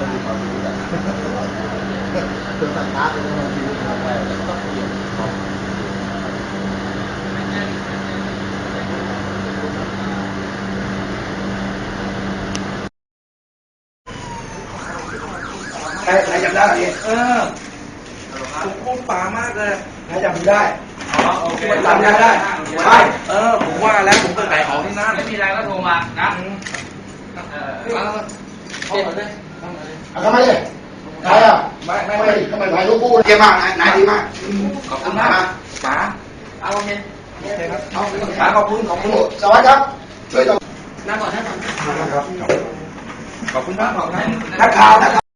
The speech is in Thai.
ต้องมีความรู้กันคนสัตว์ตาเป็นคนที่ทำอะไรต้องเปลี่ยนของใครจำได้เนี่เออผมคุ้มป่ามากเลยใครจำได้มจำได้ ใช่ เออ ผมว่าแล้วผมก็ขายของที่นั่น ไม่มีอะไรก็โทรมานะ เออเอาเลย เอามาดิใครอ่ะไม่ไม่ไม่ทำไมถ่ายรูปกูเยี่ยมมากนายดีมากขอบคุณมากป๋าเอาเงินเอาป๋าขอบคุณขอบคุณสวัสดีครับช่วยต่อนั่งก่อนนั่งก่อนขอบคุณมากขอบคุณนักข่าวนะครับ